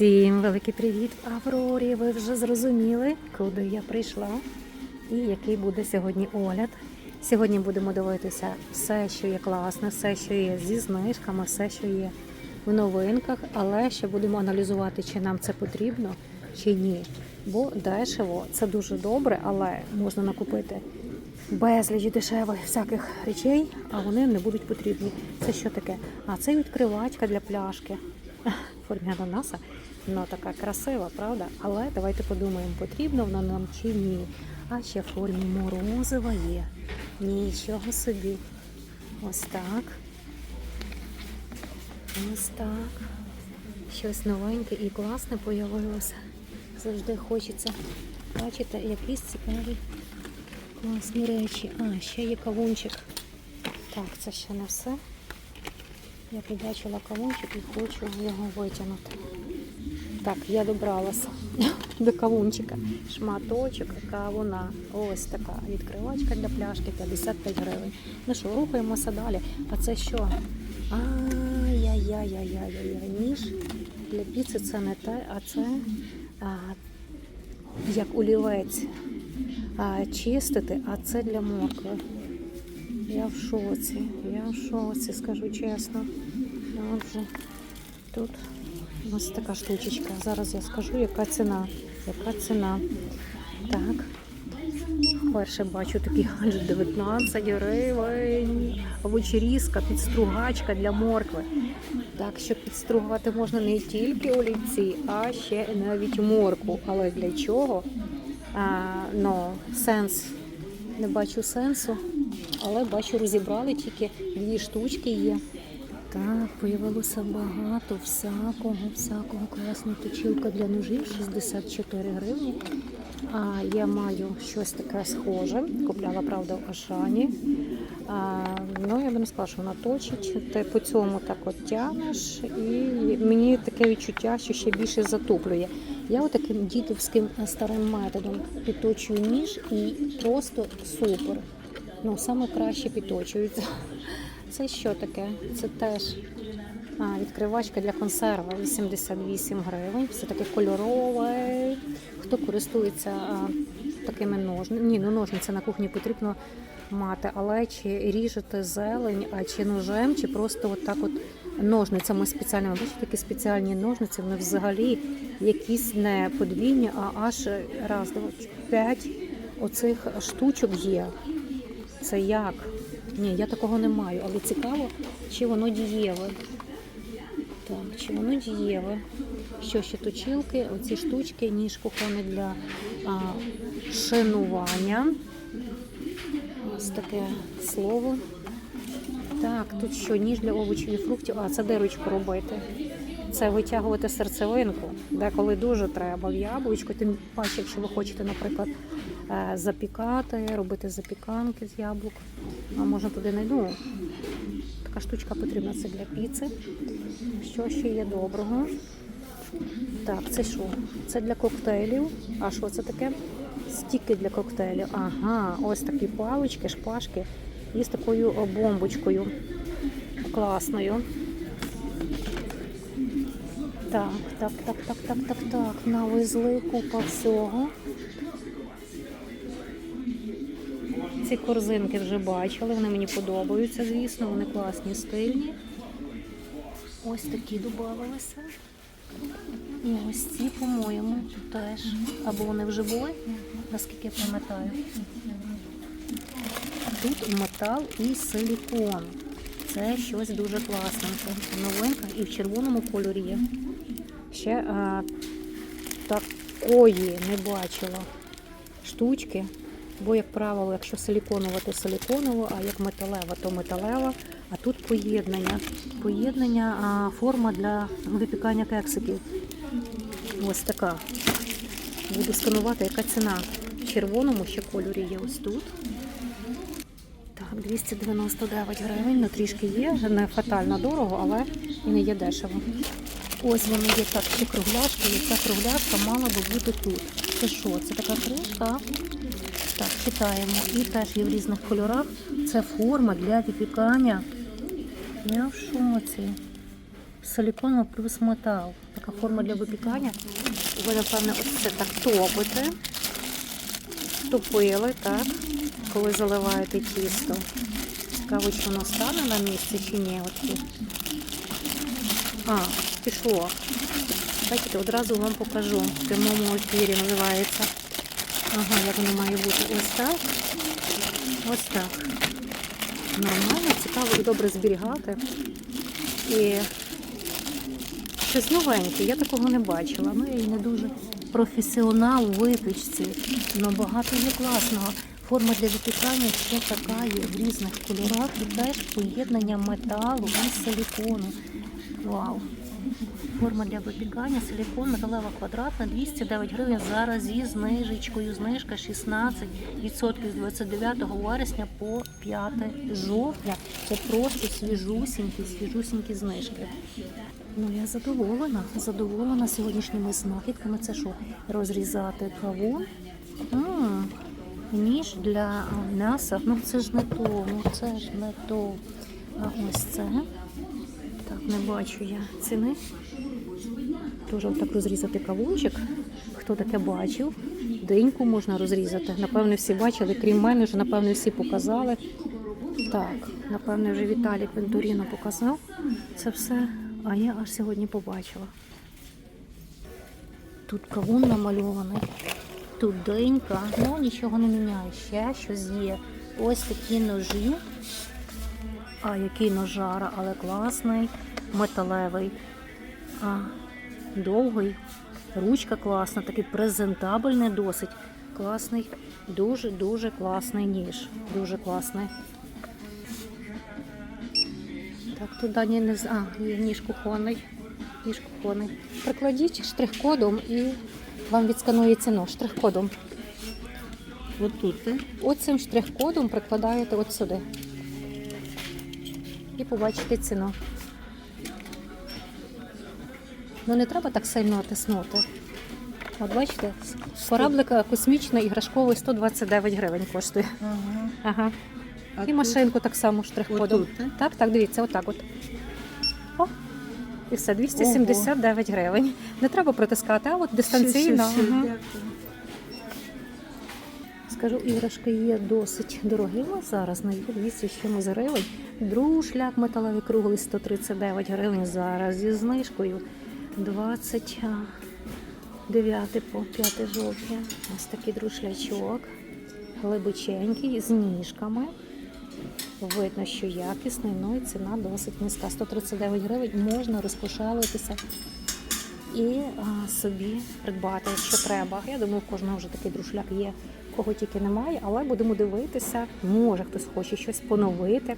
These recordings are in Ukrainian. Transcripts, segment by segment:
Всім великий привіт, Аврорі. Ви вже зрозуміли, куди я прийшла і який буде сьогодні огляд. Сьогодні будемо дивитися все, що є класне, все, що є зі знижками, все, що є в новинках, але ще будемо аналізувати, чи нам це потрібно, чи ні. Бо дешево це дуже добре, але можна накупити безліч дешевих всяких речей, а вони не будуть потрібні. Це що таке? А це відкривачка для пляшки. В формі ананаса. Ну така красива, правда? Але давайте подумаємо, потрібно воно нам чи ні. А ще в формі морозива є. Нічого собі. Ось так. Ось так. Щось новеньке і класне появилося. Завжди хочеться бачити якісь цікаві класні речі. А, ще є кавунчик. Так, це ще не все. Я побачила кавунчик і хочу його витягнути. Так, я добралася до кавунчика. Шматочок кавуна. Ось така відкривачка для пляшки 55 гривень. Ну що, рухаємося далі. А це що? Ай-яй-яй-яй-яй-яй. Ніж для піци це не те, а це а, як олівець. А, чистити, а це для моркви. Я в шоці, я в шоці, скажу чесно. Отже, тут ось така штучечка. Зараз я скажу, яка ціна. Яка ціна. Так. Перше бачу такий гаджет 19 гривень. Вечерізка, підстругачка для моркви. Так що підстругувати можна не тільки олівці, а ще навіть моркву. Але для чого? А, ну, сенс. Не бачу сенсу, але бачу, розібрали тільки дві штучки є. Так, появилося багато всякого, всякого класного точилка для ножів 64 гривні. А я маю щось таке схоже. Купляла, правда, в Ашані. А, ну, я би не сказала, що вона точить. Ти по цьому так от тянеш, і мені таке відчуття, що ще більше затуплює. Я отаким дідовським старим методом підточую ніж і просто супер. Ну, саме краще підточується. Це що таке? Це теж а, відкривачка для консерви 88 гривень. Все таке кольорове. Хто користується а, такими ножницями? Ні, ну ножниці на кухні потрібно мати, але чи ріжете зелень, а чи ножем, чи просто от так от ножницями спеціальними. Бачите, такі спеціальні ножниці, вони взагалі якісь не подвійні, а аж раз, два, п'ять оцих штучок є. Це як? Ні, я такого не маю, але цікаво, чи воно дієве. Так, чи воно дієве. Що ще точилки, оці штучки, ніж кухонний для а, шинування. Ось таке слово. Так, тут що, ніж для овочів і фруктів, а це дирочку робити. Це витягувати серцевинку, деколи дуже треба в яблучко. Тим паче, якщо ви хочете, наприклад, е, запікати, робити запіканки з яблук. А можна туди не ну, така штучка потрібна це для піци. Що ще є доброго? Так, це що? Це для коктейлів. А що це таке? Стіки для коктейлів. Ага, ось такі палички, шпажки і з такою бомбочкою класною. Так, так, так, так, так, так, так. Навезли купа всього. Ці корзинки вже бачили, вони мені подобаються, звісно, вони класні, стильні. Ось такі додавалися. І ось ці, по-моєму, теж. Або вони вже були, наскільки я пам'ятаю. Тут метал і силікон. Це щось дуже класненьке. Новинка і в червоному кольорі є. Ще а, такої не бачила штучки. Бо, як правило, якщо силіконова, то силіконова, а як металева, то металева. А тут поєднання. Поєднання, а, форма для випікання кексиків. Ось така. Буду сканувати, яка ціна. В червоному ще кольорі є ось тут. Так, 299 гривень, ну трішки є, не фатально дорого, але і не є дешево. Ось вони є так, ще кругляшки, і ця кругляшка мала би бути тут. Це що? Це така кришка? Так, читаємо. І теж є в різних кольорах. Це форма для випікання. Я в шоці. Силіконова плюс метал. Така форма для випікання. Ви, напевне, ось це так топите. Топили, так, коли заливаєте тісто. Цікаво, чи воно стане на місці чи ні. От. А, пішло. Бачите, одразу вам покажу. В прямому ефірі називається. Ага, як воно має бути. Ось так. Ось так. Нормально, цікаво і добре зберігати. І щось новеньке, я такого не бачила. Ну, я і не дуже професіонал у випічці. Ну, багато є класного. Форма для випікання ще така є в різних кольорах і теж поєднання металу і силікону. Вау! Форма для випікання, силікон, металева квадратна, 209 гривень зараз зі знижечкою. Знижка 16% з 29 вересня по 5 жовтня. Це просто свіжусінькі, свіжусінькі знижки. Ну, я задоволена, задоволена сьогоднішніми знахідками. Це що, розрізати кавун? М, Ніж для м'яса. Ну це ж не то, ну це ж не то. А ось це. Так, не бачу я ціни. Теж так розрізати кавунчик. Хто таке бачив? Деньку можна розрізати. Напевно, всі бачили, крім мене, вже напевно всі показали. Так, напевно, вже Віталій Пентуріно показав це все, а я аж сьогодні побачила. Тут кавун намальований, тут денька, ну нічого не міняє. Ще щось є. Ось такі ножі. А який ножара, але класний, металевий. А, довгий, ручка класна, такий презентабельний досить. Класний, дуже-дуже класний ніж. Дуже класний. Так, дані не з. А, ніж кухонний. Ніж кухонний. Прикладіть штрих-кодом і вам відсканує ціну штрих-кодом. От тут, так? Оцим штрих-кодом прикладаєте от сюди. І побачите ціну. Ну не треба так сильно тиснути. От бачите, кораблика космічний іграшковий 129 гривень коштує. Ага. Ага. А І машинку так само штрих-кодом. Отут, так? Так, так, дивіться, отак от. О, і все, 279 гривень. Не треба протискати, а от дистанційно. Ще, ще, ще. Скажу, іграшки є досить дорогими зараз, на 200 з чимось гривень. Друшляк металевий круглий 139 гривень зараз зі знижкою 29 по 5 жовтня. Ось такий друшлячок, глибоченький, з ніжками. Видно, що якісний, ну і ціна досить низька. 139 гривень можна розкошелитися і а, собі придбати, що треба. Я думаю, в кожного вже такий друшляк є, кого тільки немає, але будемо дивитися. Може хтось хоче щось поновити.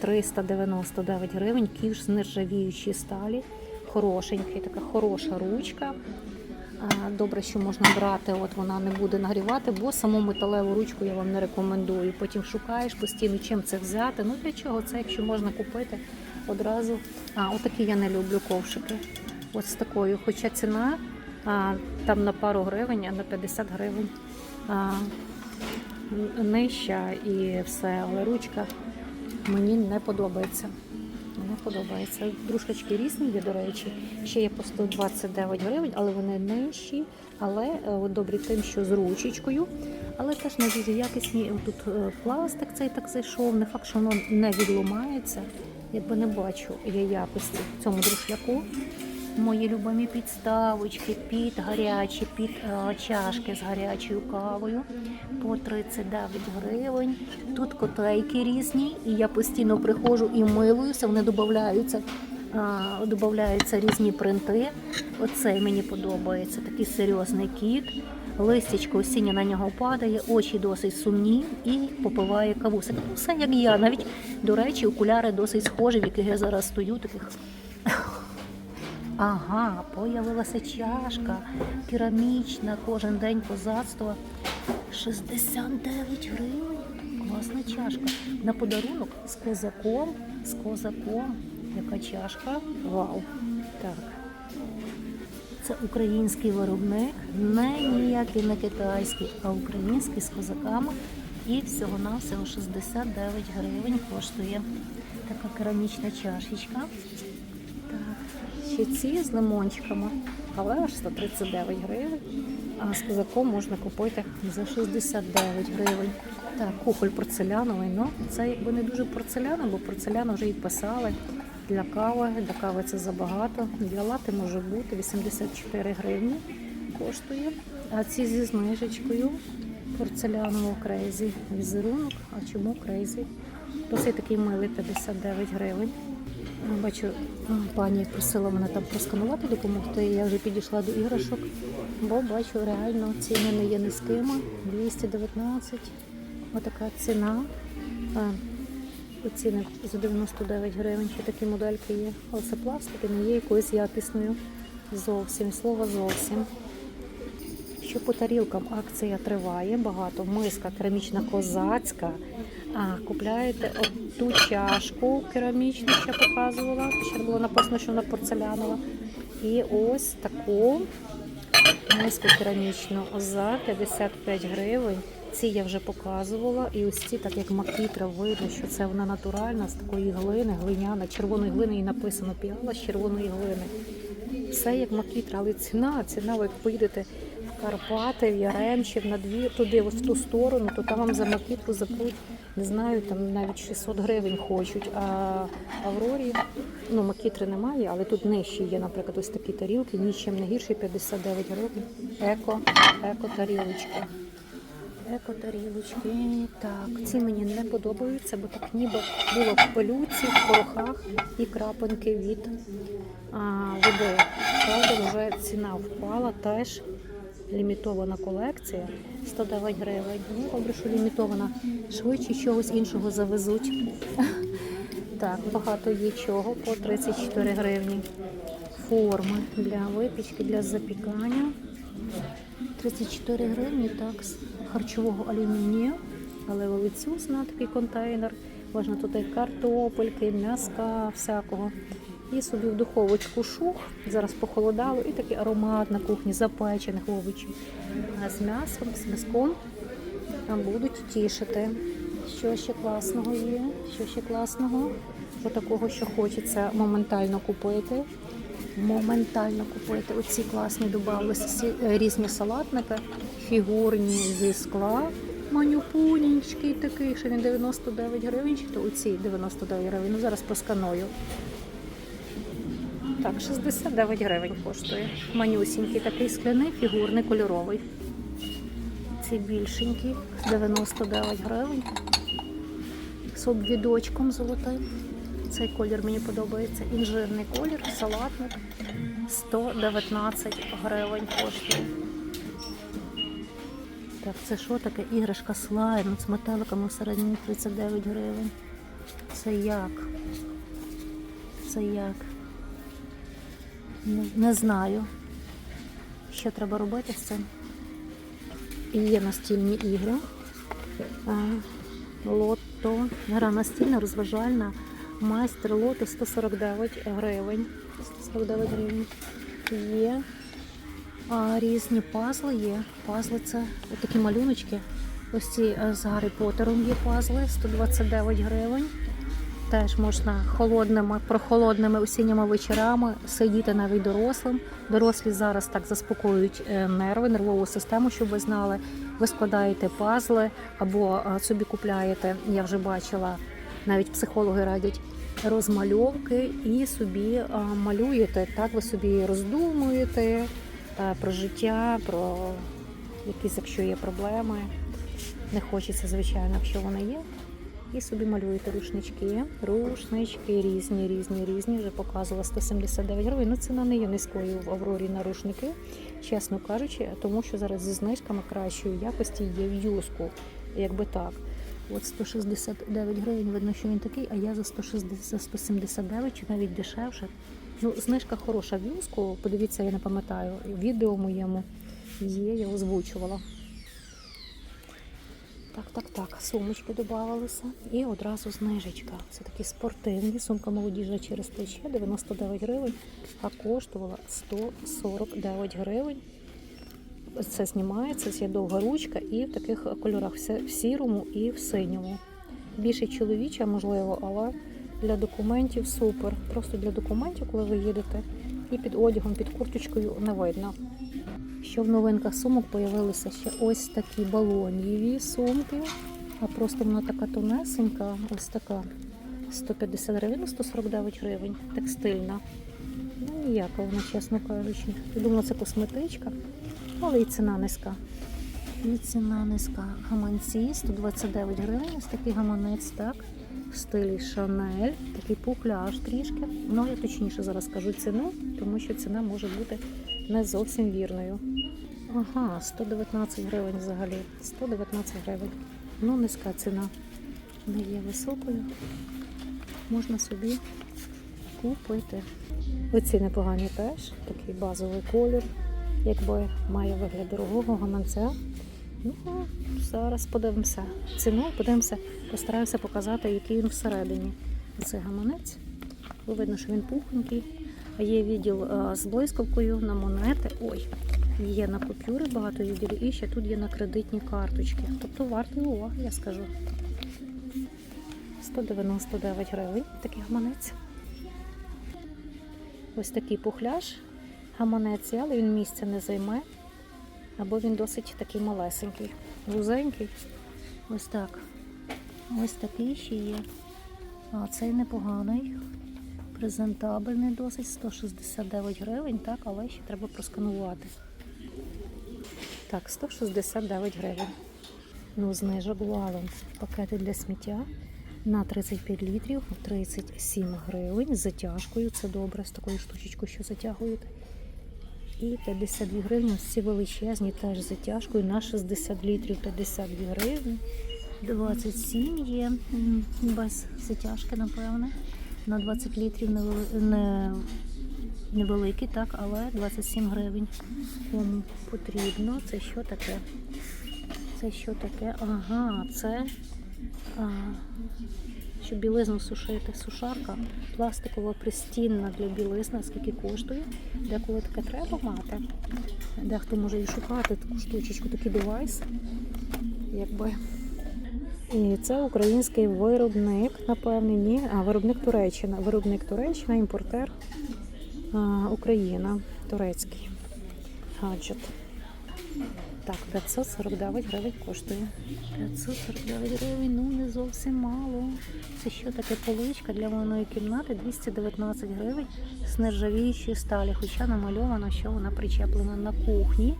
399 гривень, кіш з нержавіючої сталі. Хорошенький, така хороша ручка. Добре, що можна брати, от вона не буде нагрівати, бо саму металеву ручку я вам не рекомендую. Потім шукаєш постійно, чим це взяти. Ну для чого це, якщо можна купити одразу. А, отакі я не люблю ковшики. От з такою. Хоча ціна а, там на пару гривень, а на 50 гривень а, нижча і все, але ручка мені не подобається. Не подобається. Друшечки різні є, до речі. Ще є по 129 гривень, але вони нижчі, але е, добрі тим, що з ручечкою. Але теж не дуже якісні. Тут е, пластик цей так зайшов. Не факт, що воно не відломається. Якби не бачу я якості в цьому друшляку. Мої любимі підставочки під гарячі, під е, чашки з гарячою кавою по 39 гривень. Тут котлейки різні, і я постійно приходжу і милуюся, вони додаються. Додаються різні принти. Оцей мені подобається, такий серйозний кіт. Листячко осіння на нього падає, очі досить сумні і попиває кавусик. Ну, все як я. Навіть, до речі, окуляри досить схожі, в яких я зараз стою, таких Ага, появилася чашка керамічна, кожен день козацтва. 69 гривень. Класна чашка. На подарунок з козаком, з козаком. Яка чашка? Вау. Так. Це український виробник, не ніякий не китайський, а український з козаками. І всього-навсього 69 гривень коштує така керамічна чашечка. Ще ці з лимончиками, але аж 139 гривень. А з козаком можна купити за 69 гривень. Так, кухоль порцеляновий. Ну, це якби не дуже порцеляна, бо порцеляну вже і писали. Для кави, для кави це забагато. Для лати може бути 84 гривні коштує. А ці зі знижечкою порцелянового крейзі. Візерунок. А чому крейзі? Досить такий милий 59 гривень. А, Бачу, пані просила мене там просканувати, допомогти. Я вже підійшла до іграшок, бо бачу, реально ціни не є низькими. 219. Отака ціна. А, Оцінник за 99 гривень. Ще такі модельки є. Але це пластик і не є якоюсь якісною. Зовсім, слово зовсім. Що по тарілкам акція триває, багато. Миска керамічна козацька. А, купляєте ту чашку керамічну, що я показувала. Ще було написано, що вона порцелянова. І ось таку миску керамічну за 55 гривень. Ці я вже показувала. І ось ці, так як макітра, видно, що це вона натуральна з такої глини, глиняна, червоної глини і написано піала з червоної глини. Все як макітра, але ціна, ціна, ви як поїдете Карпати, в Яремчів, на двір, туди, ось в ту сторону, то там вам за макітру запруть, не знаю, там навіть 600 гривень хочуть. А Аврорі, ну макітри немає, але тут нижчі є, наприклад, ось такі тарілки, нічим не гірші, 59 гривень. Еко, еко тарілочки. Еко тарілочки. Так, ці мені не подобаються, бо так ніби було в пилюці, в порохах і крапинки від а, води. Правда, вже ціна впала теж. Лімітована колекція 109 гривень. Ну, добре, що лімітована. Швидше чогось іншого завезуть. Так, багато є чого по 34 гривні. Форми для випічки, для запікання. 34 гривні, так, з харчового алюмінію, але вилицюс на такий контейнер. Можна туди картопельки, м'яска, всякого. І собі в духовочку шух, зараз похолодало, і такий аромат на кухні запечених овочів. З м'ясом, з м'язком там будуть тішити. Що ще класного є? Що ще класного? Отакого, що хочеться моментально купити. Моментально купити. Оці класні додавалися різні салатники, фігурні зі скла. Манюпунічки такий, що він 99 гривень, чи то оці 99 гривень. Ну зараз просканую. Так, 69 гривень коштує. Манюсінький такий скляний, фігурний, кольоровий. Ці більшенькі, 99 гривень. З обвідочком золотим. Цей колір мені подобається. Інжирний колір, салатник. 119 гривень коштує. Так, це що таке? Іграшка слайм з метеликами всередині 39 гривень. Це як? Це як? Не, знаю. Що треба робити з цим? І є настільні ігри. Лото. Гра настільна, розважальна. Майстер лото 149 гривень. 149 гривень. Є а, різні пазли є. Пазли це такі малюночки. Ось ці е, з Гаррі Поттером є пазли 129 гривень. Теж можна холодними, прохолодними осінніми вечорами сидіти навіть дорослим. Дорослі зараз так заспокоюють е, нерви, нервову систему, щоб ви знали. Ви складаєте пазли або е, собі купляєте, я вже бачила, навіть психологи радять розмальовки і собі е, малюєте. Так ви собі роздумуєте про життя, про якісь, якщо є проблеми. Не хочеться, звичайно, якщо вони є. І собі малюєте рушнички. Рушнички різні, різні, різні. Вже показувала 179 гривень. Ну ціна не є низькою в Аврорі на рушники, чесно кажучи, тому що зараз зі знижками кращої якості є в юску. Якби так. От 169 гривень, видно, що він такий, а я за 160, за 179 чи навіть дешевше. Ну, знижка хороша в юску. Подивіться, я не пам'ятаю. Відео моєму є, я озвучувала. Так, так, так, сумочки додавалися. І одразу знижечка. Це такі спортивні. Сумка молодіжна через плече 99 гривень, а коштувала 149 гривень. Це знімається, це є довга ручка і в таких кольорах все в сірому і в синьому. Більше чоловіча, можливо, але для документів супер. Просто для документів, коли ви їдете І під одягом, під курточкою не видно. Що в новинках сумок появилися ще ось такі балоніві сумки, а просто вона така тонесенька, ось така 150 гривень, 149 гривень, текстильна. Ну, ніяка вона, чесно кажучи. Я думала, це косметичка, але і ціна низька. І ціна низька. Гаманці 129 гривень, ось такий гаманець, так. В стилі Шанель, такий пухляж трішки. Ну, я точніше зараз скажу ціну, тому що ціна може бути не зовсім вірною. Ага, 119 гривень взагалі. 119 гривень. Ну, низька ціна. Не є високою. Можна собі купити. Оці непогані теж, такий базовий колір, якби має вигляд дорогого гаманця. Ну, зараз подивимося ціну, подивимося, постараюся показати, який він всередині. Це гаманець. Видно, що він пухненький. Є відділ з блискавкою на монети. Ой, є на купюри багато відділів, і ще тут є на кредитні карточки. Тобто вартий уваги, я скажу. 199 гривень такий гаманець. Ось такий пухляж гаманець, але він місця не займе. Або він досить такий малесенький, вузенький. Ось так. Ось такий ще є. А цей непоганий. Презентабельний досить 169 гривень, так, але ще треба просканувати. Так, 169 гривень. Ну, знижок валом. Пакети для сміття на 35 літрів 37 гривень з затяжкою. Це добре, з такою штучечкою, що затягують. І 52 гривні, ці величезні теж з затяжкою на 60 літрів 52 гривні. 27 є без затяжки, напевне. На 20 літрів невели- не, невеликий, так, але 27 гривень. Кому потрібно. Це що таке? Це що таке? Ага, це а, щоб білизну сушити. Сушарка пластикова пристінна для білизни, скільки коштує. Деколи таке треба мати. Дехто може і шукати таку штучечку, такий девайс. Якби. І це український виробник, напевне, ні. А виробник Туреччина. Виробник Туреччина, імпортер а, Україна, турецький гаджет. Так, 549 гривень коштує. 549 гривень, ну не зовсім мало. Це що таке поличка для ванної кімнати 219 гривень з нержавіючої сталі, хоча намальовано, що вона причеплена на кухні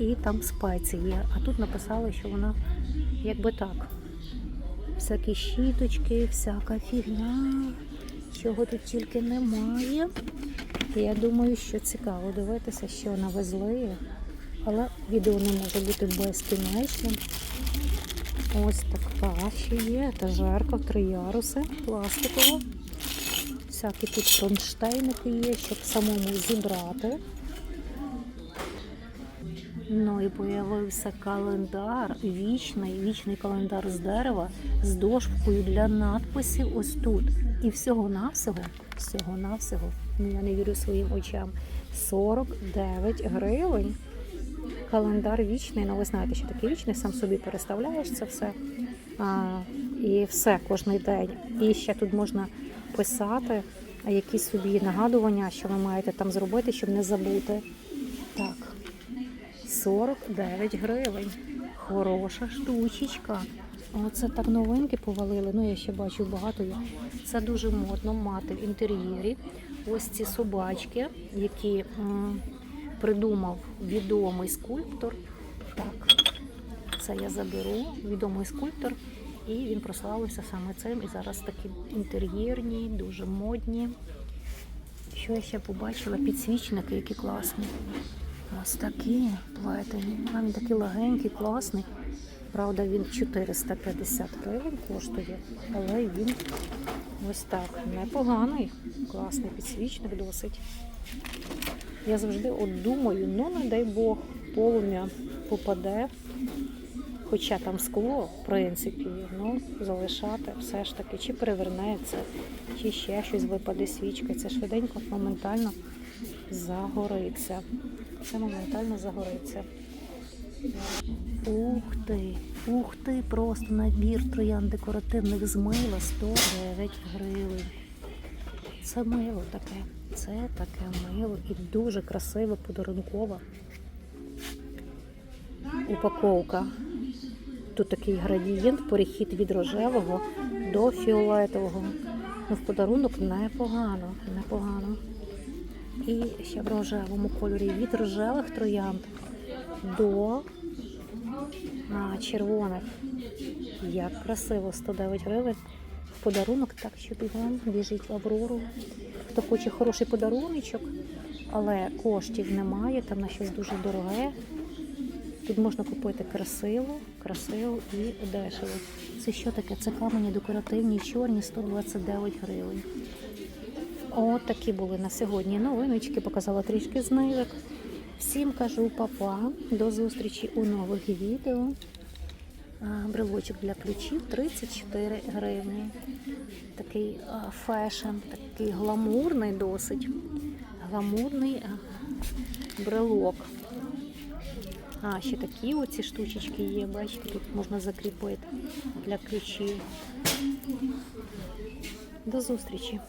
і там спеції є. А тут написали, що вона якби так. Всякі щіточки, всяка фігня, чого тут тільки немає. Я думаю, що цікаво дивитися, що навезли. Але відео не може бути безкінечним. Ось така ще є. Етажерка три яруси, пластикова. Всякі тут кронштейники є, щоб самому зібрати. Ну і появився календар, вічний, вічний календар з дерева з дошкою для надписів ось тут. І всього-навсього, всього-навсього, ну, я не вірю своїм очам, 49 гривень. Календар вічний, ну ви знаєте, що таке вічний, сам собі переставляєш це все. А, і все кожен день. І ще тут можна писати якісь собі нагадування, що ви маєте там зробити, щоб не забути. Так. 49 гривень. Хороша штучечка. Оце так новинки повалили. Ну, я ще бачу багато. є. Це дуже модно мати в інтер'єрі. Ось ці собачки, які м, придумав відомий скульптор. Так, це я заберу. Відомий скульптор. І він прославився саме цим. І зараз такі інтер'єрні, дуже модні. Що я ще побачила? Підсвічники, які класні. Ось такі плетені. Він такий легенький, класний. Правда, він 450 гривень коштує, але він ось так непоганий, класний підсвічник досить. Я завжди от думаю, ну не дай Бог, полум'я попаде. Хоча там скло, в принципі, ну, залишати все ж таки, чи перевернеться, чи ще щось випаде свічка. Це швиденько, моментально загориться. Це моментально загориться. Ух ти, ух ти, просто набір троян декоративних з мила 109 гривень. Це мило таке. Це таке мило і дуже красива подарункова упаковка. Тут такий градієнт, перехід від рожевого до фіолетового. Ну, в подарунок непогано, непогано. І ще в рожевому кольорі від рожевих троянд до а, червоних. Як красиво, 109 гривень. Подарунок, так що бігом біжіть в Аврору. Хто хоче хороший подаруночок, але коштів немає, там на щось дуже дороге. Тут можна купити красиво, красиво і дешево. Це що таке? Це камені декоративні, чорні, 129 гривень. От такі були на сьогодні новиночки, показала трішки знижок. Всім кажу папа, до зустрічі у нових відео. Брелочок для ключів 34 гривні. Такий фешн, такий гламурний досить. Гламурний брелок. А, ще такі оці штучечки є, бачите, тут можна закріпити для ключів. До зустрічі!